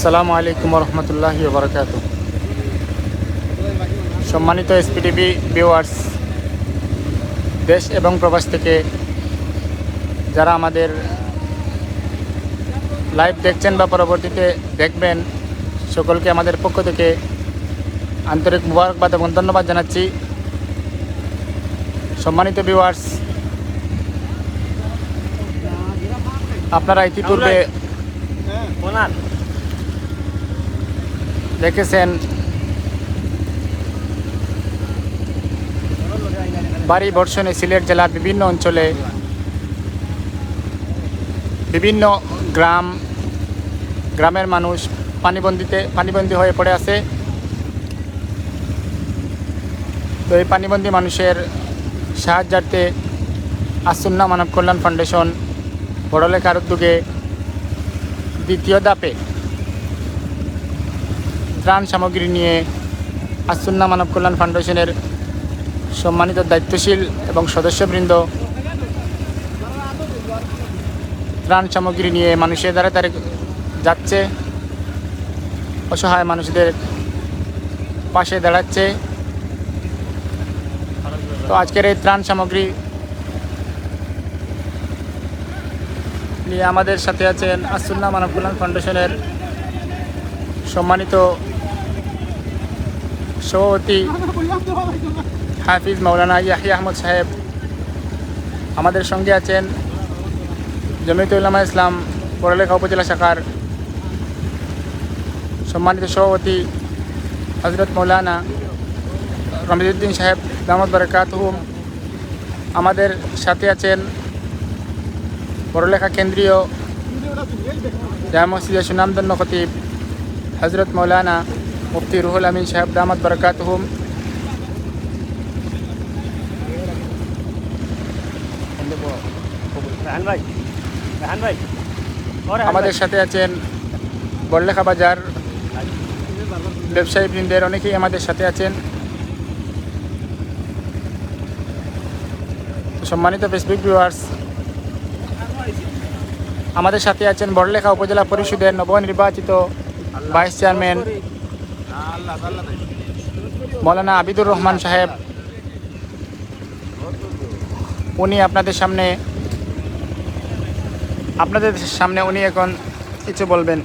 আসসালামু আলাইকুম রহমতুল্লাহ বরকাত সম্মানিত এসপিটিভি ভিউয়ার্স দেশ এবং প্রবাস থেকে যারা আমাদের লাইভ দেখছেন বা পরবর্তীতে দেখবেন, সকলকে আমাদের পক্ষ থেকে আন্তরিক মুবারকবাদ এবং ধন্যবাদ জানাচ্ছি। সম্মানিত ভিউয়ার্স আপনারা ইতিপূর্বে দেখেছেন? বাড়ি, বর্ষণে, সিলেট জেলার বিভিন্ন অঞ্চলে বিভিন্ন গ্রাম, গ্রামের মানুষ পানিবন্দিতে, পানিবন্দী হয়ে পড়ে আছে। তো এই পানিবন্দী মানুষের সাহায্যার্থে আসুন্না মানব কল্যাণ ফাউন্ডেশন বড়লেখার উদ্যোগে দ্বিতীয় ধাপে ত্রাণ সামগ্রী নিয়ে আসুন্না মানব কল্যাণ ফাউন্ডেশনের সম্মানিত দায়িত্বশীল এবং সদস্যবৃন্দ, ত্রাণ সামগ্রী নিয়ে মানুষের দ্বারা তারা যাচ্ছে, অসহায় মানুষদের পাশে দাঁড়াচ্ছে। তো আজকের এই ত্রাণ সামগ্রী নিয়ে আমাদের সাথে আছেন আসুন্না মানব কল্যাণ ফাউন্ডেশনের সম্মানিত সভাপতি হাফিজ মৌলানা ইয়াহিয়া আহমদ সাহেব আমাদের সঙ্গে আছেন জমিয়ত উলামা ইসলাম, পড়ালেখা উপজেলা শাখার সম্মানিত সভাপতি হজরত মৌলানা রমিজুদ্দিন সাহেব দামদ বারকাত আমাদের সাথে আছেন পড়ালেখা কেন্দ্রীয় জামা মসজিদের সুনামদন্য খতিব হজরত মৌলানা মুফতি রুহুল আমিন সাহেব দামদ বরকাত হুম। আমাদের সাথে আছেন বড়লেখা বাজার ব্যবসায়ী বৃন্দের অনেকেই আমাদের সাথে আছেন। সম্মানিত ফেসবুক ভিউয়ার্স আমাদের সাথে আছেন বড়লেখা উপজেলা পরিষদের নবনির্বাচিত ভাইস চেয়ারম্যান মৌলানা আবিদুর রহমান সাহেব, উনি আপনাদের সামনে আপনাদের সামনে উনি এখন কিছু বলবেন।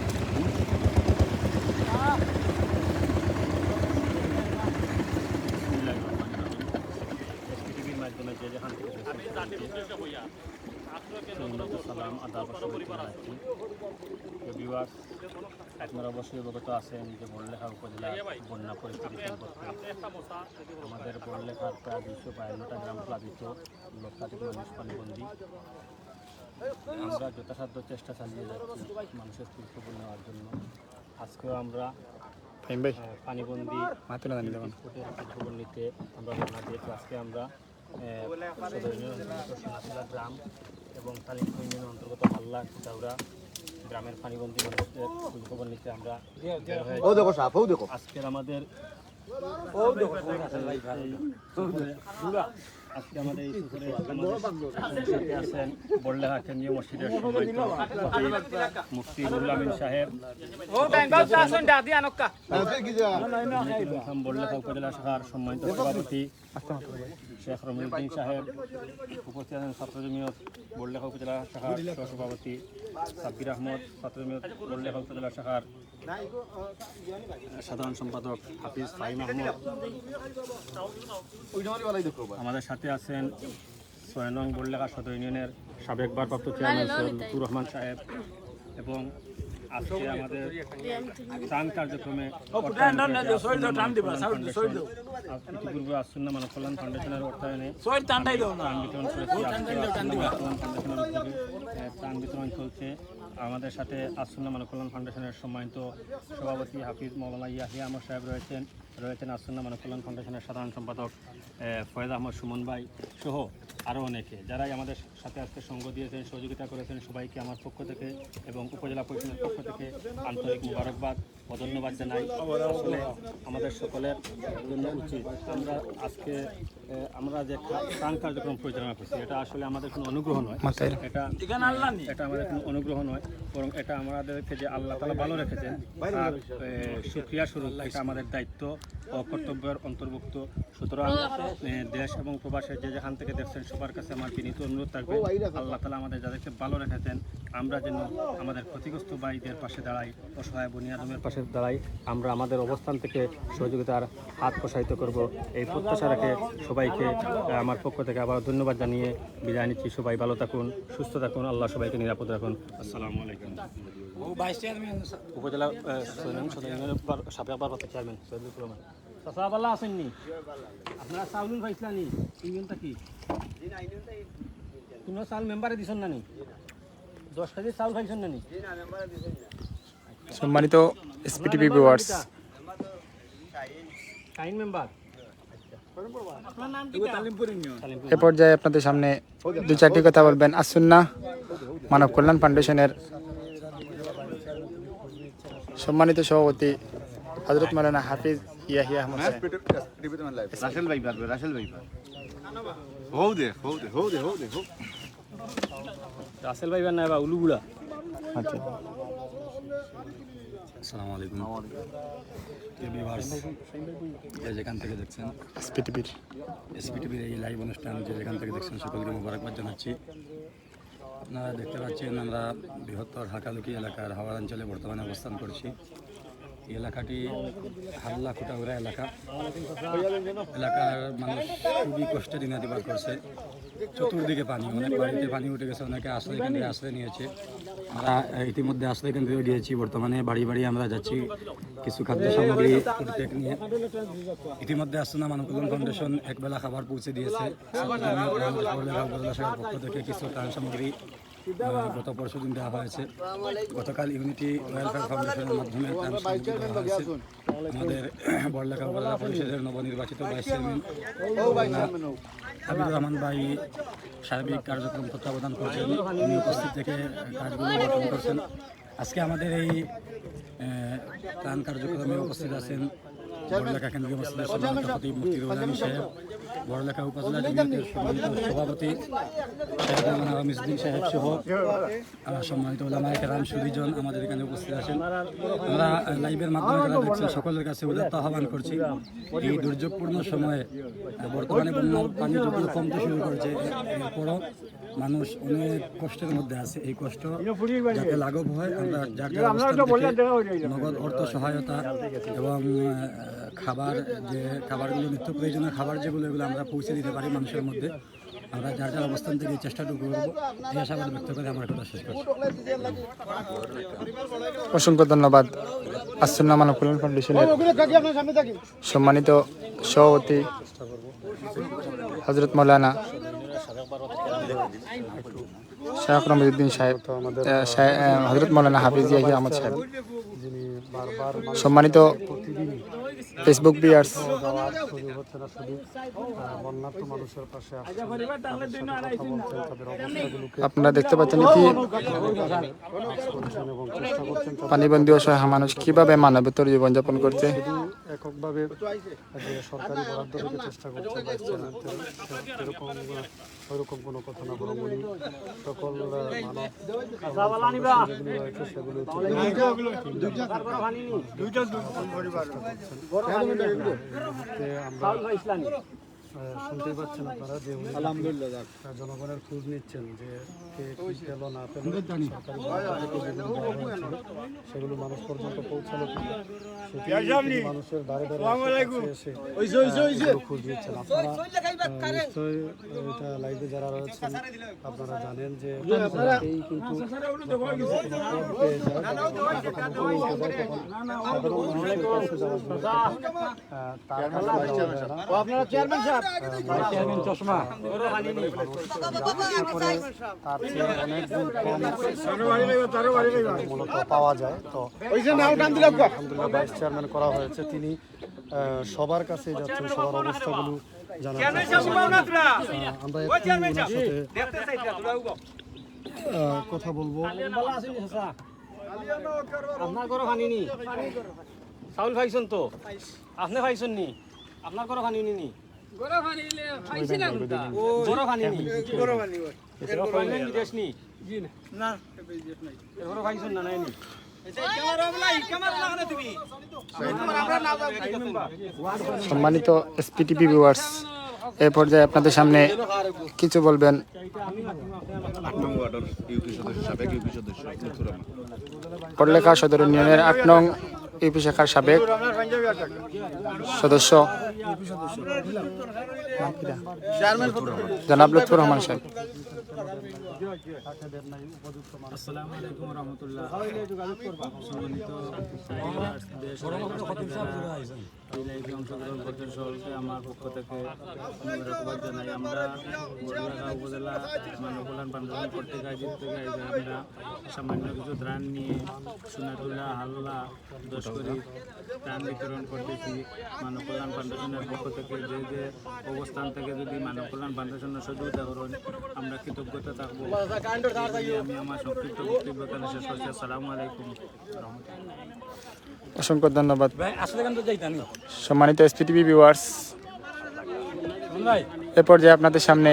আপনারা অবশ্যই অবগত আছেন যে বড়লেখা উপজেলার বড়লেখার প্রায় দুশো বায়ান্নটা গ্রাম প্লাবিত লক্ষাধিক মানুষ পানিবন্দী আমরা যথাসাধ্য চেষ্টা চালিয়ে যাচ্ছি মানুষের খোঁজখবর নেওয়ার জন্য। আজকেও আমরা পানিবন্দী নিতে আমরা রওনা দিয়েছি। আজকে আমরা সোনাতলা গ্রাম এবং তালিমপুর ইউনিয়নের অন্তর্গত হাল্লা চাউরা গ্রামের পানিবন্দী মানুষদের খোঁজ খবর নিতে আমরা বের হয়েছি। ও দেখো সাপ ও দেখো। আজকের আমাদের আজকে আমাদের এই সাথে আছেন বড়লেখা কেন্দ্রীয় মসজিদের মুফতি সাহেব সম্মানিত সভাপতি শেখ রমিউদ্দিন সাহেব, উপস্থিত আছেন ছাত্র জমিয়ত বড়লেখা উপজেলা শাখার সহসভাপতি সাব্বির আহমদ, ছাত্র জমিয়ত বড়লেখা উপজেলা শাখার সাধারণ সম্পাদক হাফিজ ফাহিম আহমদ। আমাদের সাথে আছেন ছয় নং বড়লেখা সদর ইউনিয়নের সাবেক ভারপ্রাপ্ত চেয়ারম্যান সৈয়দ লুতুর রহমান সাহেব এবং আজকে আমাদের ত্রাণ কার্যক্রমে ইতিপূর্বে আসুন্না মানব কল্যাণ ফাউন্ডেশনের অর্থায়নে ত্রাণ বিতরণ ফাউন্ডেশনের ত্রাণ চলছে আমাদের সাথে আসুন্না মানব কল্যাণ ফাউন্ডেশনের সম্মানিত সভাপতি হাফিজ মৌলানা ইয়াহিয়া আমার সাহেব রয়েছেন রয়েছেন আসুন্না মানব কল্যাণ ফাউন্ডেশনের সাধারণ সম্পাদক ফয়েজ আহমদ সুমন ভাই সহ আরও অনেকে। যারাই আমাদের সাথে আজকে সঙ্গ দিয়েছেন সহযোগিতা করেছেন সবাইকে আমার পক্ষ থেকে এবং উপজেলা পরিষদের পক্ষ থেকে আন্তরিক মুবারকবাদ ও ধন্যবাদ জানাই। আসলে আমাদের সকলের জন্য উচিত। আমরা আজকে আমরা যে ত্রাণ কার্যক্রম পরিচালনা করছি এটা আসলে আমাদের কোনো অনুগ্রহ নয়। এটা এটা আমাদের কোনো অনুগ্রহ নয় বরং এটা আমাদেরকে যে আল্লাহ তালা ভালো রেখেছেন আর সুক্রিয়া স্বরূপ এটা আমাদের দায়িত্ব। ও কর্তব্যের অন্তর্ভুক্ত। সুতরাং দেশ এবং প্রবাসের যে যেখান থেকে দেখছেন, সবার কাছে আমার বিনীত অনুরোধ থাকবে, আল্লাহ তালা আমাদের যাদেরকে ভালো রেখেছেন, আমরা যেন আমাদের ক্ষতিগ্রস্ত ভাইদের পাশে দাঁড়াই, অসহায় বনিয়াদমের পাশে দাঁড়াই, আমরা আমাদের অবস্থান থেকে সহযোগিতার হাত প্রসারিত করব। এই প্রত্যাশা রেখে সবাইকে আমার পক্ষ থেকে আবার ধন্যবাদ জানিয়ে বিদায় নিচ্ছি। সবাই ভালো থাকুন, সুস্থ থাকুন, আল্লাহ সবাইকে নিরাপদ রাখুন। আসসালামু আলাইকুম। উপজেলা সৈনিক সদর সাবেক বারবাতে চেয়ারম্যান সৈয়দুল রহমান চাচা আবাল্লা আসেননি আপনারা চাউলুন পাইছিলা ইউনিয়নটা কি? কোনো চাউল মেম্বারে দিছেন না নি? দশ কেজি চাউল পাইছেন না নি? সম্মানিত এসপিটিভি ভিউয়ার্স টাইম মেম্বার এ পর্যায়ে আপনাদের সামনে দু চারটি কথা বলবেন। আসুন্না মানব কল্যাণ ফাউন্ডেশনের সম্মানিত সভাপতি হজরত মালানা হাফিজ ইয়াহিয়া আহমদ রাসেল ভাই পারবে রাসেল ভাই পারবে। হৌ দে হৌ দে দে হৌ দে হৌ রাসেল ভাই না বা উলুগুড়া আচ্ছা। আসসালামু আলাইকুম। যেখান থেকে দেখছেন এসপিটিভির এসপিটিভির এই লাইভ অনুষ্ঠান যে যেখান থেকে দেখছেন সকলকে মোবারকবাদ জানাচ্ছি। আপনারা দেখতে পাচ্ছেন আমরা বৃহত্তর হাকালুকি এলাকার হাওড় অঞ্চলে বর্তমানে অবস্থান করছি। এই এলাকাটি হাল্লা কুটাউরা এলাকা। এলাকার মানুষ খুবই কষ্টে দিনাতিপাত করছে। চতুর্দিকে পানি, অনেক বাড়িতে পানি উঠে গেছে, অনেকে আশ্রয় কেন্দ্রে আশ্রয় নিয়েছে। আমরা ইতিমধ্যে আশ্রয় কেন্দ্রে গিয়েছি বর্তমানে বাড়ি বাড়ি আমরা যাচ্ছি। কিছু খাদ্য সামগ্রী নিয়ে ইতিমধ্যে আসনা মানব কল্যাণ ফাউন্ডেশন একবেলা খাবার পৌঁছে দিয়েছে। পক্ষ থেকে কিছু ত্রাণ সামগ্রী গত পরশু দিন দেওয়া হয়েছে। গতকাল ইউনিটি ওয়েলফেয়ার ফাউন্ডেশনের মাধ্যমে আমাদের বড়লেখা উপজেলা পরিষদের নবনির্বাচিত ভাইস চেয়ারম্যান হাবিবুর রহমান ভাই সার্বিক কার্যক্রম তত্ত্বাবধান করছেন। উনি উপস্থিত থেকে কাজগুলো গঠন করছেন। আজকে আমাদের এই ত্রাণ কার্যক্রমে উপস্থিত আছেন বড়লেখা কেন্দ্রীয় মসজিদের খতিব মুফতি রুহুল সাহেব, বড়লেখা উপজেলা জমিয়তের সভাপতি আমিসুদ্দিন সাহেব সহ সম্মানিত ওলামায় কেরাম সুদীজন আমাদের এখানে উপস্থিত আছেন। আমরা লাইভের মাধ্যমে যারা দেখছেন, সকলের কাছে উদাত্ত আহ্বান করছি এই দুর্যোগপূর্ণ সময়ে বর্তমানে বন্যার পানি যদিও কমতে শুরু করেছে। এরপরও মানুষ অনেক কষ্টের মধ্যে আছে। এই কষ্ট যাতে লাঘব হয় আমরা যার যার অবস্থান নগদ অর্থ সহায়তা এবং খাবার যে খাবারগুলো নিত্য প্রয়োজনীয় খাবার যেগুলো এগুলো আমরা পৌঁছে দিতে পারি মানুষের মধ্যে। আমরা যার যার অবস্থান থেকে এই চেষ্টাটুকু করব। এই আশাবাদ ব্যক্ত করে আমার কথা শেষ করছি। অসংখ্য ধন্যবাদ। আসুন্না মানব কল্যাণ ফাউন্ডেশনের সম্মানিত সভাপতি হজরত মৌলানা শাহ সাহেব আহ, শাহ- আহ, হজরত মৌলানা হাফিজ ইয়াহিয়া আহমদ সাহেব। সম্মানিত ফেসবুক বিয়ার্স আপনারা দেখতে পাচ্ছেন কি করছেন এবং চেষ্টা করছেন তাদের পানিবন্দী অসহায় মানুষ কীভাবে মানবতর জীবনযাপন করছে এককভাবে সরকারি বরাদ্দ চেষ্টা করছে ওইরকম কোনো কথা না বরং উনি সকল মানব সেগুলো আমরা আহ, শুনতেই পাচ্ছেন আপনারা যে জনগণের খোঁজ নিচ্ছেন যে কে পেল না পেল যেগুলো দেওয়া হয়েছিল, সেগুলো মানুষ পর্যন্ত পৌঁছালো মানুষের দ্বারে দ্বারে এসে খোঁজ নিচ্ছেন আপনারা? নিশ্চয়ই এটা লাইভে যারা রয়েছেন আপনারা জানেন যে এই কিন্তু যখন কোনো পদ পাওয়া যায় ভাইস চেয়ারম্যান করা হয়েছে তিনি সবার কাছে যাচ্ছেন সবার অবস্থাগুলো কথা বলব আপনার খানি নি চাউল খাইছেন তো আপনি খাইছেন নি আপনার ঘর খানি নি সম্মানিত এসপিটিপি ভিউয়ার্স এই পর্যায়ে আপনাদের সামনে কিছু বলবেন। পড়লেখা সদর ইউনিয়নের আট নং ইউপি শাখার সাবেক সদস্য। জনাব লুৎফুর রহমান সাহেব। আসসালামু আলাইকুম এই অংশগ্রহণ সকলকে আমার পক্ষ থেকে ধন্যবাদ জানাই। আমরা উপজেলা মানবকল্যাণ পান্ডবন থেকে আমরা সামান্য কিছু ত্রাণ নিয়ে সোনাটুলা হাল্লা দশকরি ত্রাণ বিতরণ করতেছি মানব কল্যাণ ফাউন্ডেশনের পক্ষ থেকে। যে যে অবস্থান থেকে যদি মানব কল্যাণ ফাউন্ডেশনের সহযোগিতা করেন আমরা কৃতজ্ঞতা থাকব আমি আমার সংক্ষিপ্ত বক্তব্য এখানে শেষ করছি। আসসালামু আলাইকুম। অসংখ্য ধন্যবাদ। আসলে সম্মানিত এসপিটিভি ভিউয়ার্স ভাই এ পর্যায়ে আপনাদের সামনে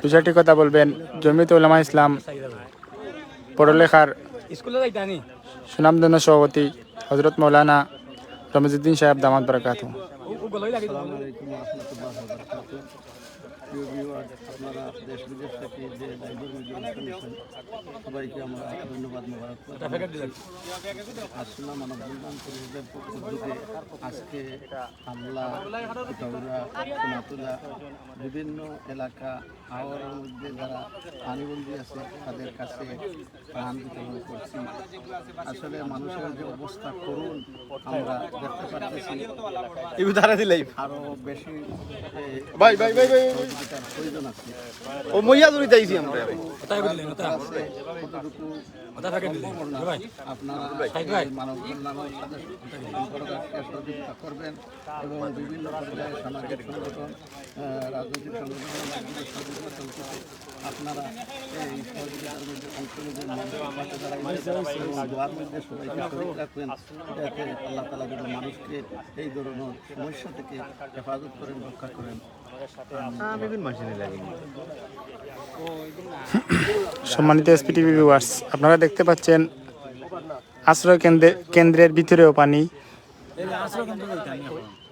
দু চারটি কথা বলবেন। জমিত উলামা ইসলাম পড়লেখার স্কুলে সুনামধন্য সভাপতি হজরত মৌলানা রমজুদ্দিন সাহেব দামাত বরকাত প্রিয় আপনারা দেশ বিদেশ থেকে যে শুনেছেন সবাইকে আমরা ধন্যবাদ মোবারক আসুনা মানব কল্যাণ পরিষদের উদ্যোগে আজকে হামলা দৌড়া সোনাতুলা বিভিন্ন এলাকা আওয়ারের মধ্যে যারা পানিবন্দী আছে তাদের কাছে প্রাণ বিতরণ করছি। আসলে মানুষের যে অবস্থা করুন আমরা দেখতে ইউ আরও বেশি ভাই ভাই ভাই ভাই। ও মইয়া যাইছি আমরা। কোথায় দিলেন ওটা। আছে প্যাকেট দিলেন ভাই। আপনারা এই মানব কল্যাণ সাথে সম্পর্কে সহযোগিতা করবেন এবং বিভিন্ন পর্যায়ে সামাজিক সংগঠন রাজনৈতিক আপনারা এই সহযোগিতার মধ্যে অংশ নেবেন মানুষের পাশে দাঁড়াবেন এবং দোয়ার মধ্যে সবাইকে শরীর রাখবেন যাতে আল্লাহ তালা যেন মানুষকে এই ধরনের সমস্যা থেকে হেফাজত করেন রক্ষা করেন। সম্মানিত এসপিটিভি ভিউয়ার্স আপনারা দেখতে পাচ্ছেন আশ্রয় কেন্দ্রে কেন্দ্রের ভিতরেও পানি।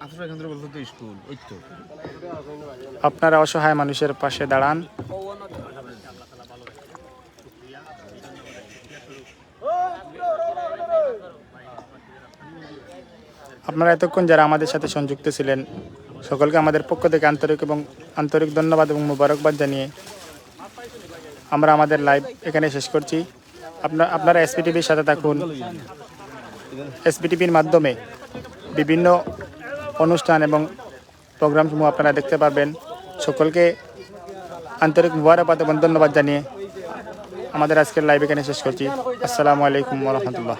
আশ্রয় কেন্দ্র বলতে তো স্কুল ওই তো আপনারা অসহায় মানুষের পাশে দাঁড়ান। আপনারা এতক্ষণ যারা আমাদের সাথে সংযুক্ত ছিলেন সকলকে আমাদের পক্ষ থেকে আন্তরিক এবং আন্তরিক ধন্যবাদ এবং মুবারকবাদ জানিয়ে আমরা আমাদের লাইভ এখানে শেষ করছি। আপনার আপনারা এসপিটিভির সাথে থাকুন। এসপিটিভির মাধ্যমে বিভিন্ন অনুষ্ঠান এবং প্রোগ্রামসমূহ আপনারা দেখতে পারবেন। সকলকে আন্তরিক মুবারকবাদ এবং ধন্যবাদ জানিয়ে আমাদের আজকের লাইভ এখানে শেষ করছি। আসসালামু আলাইকুম রহমতুল্লাহ।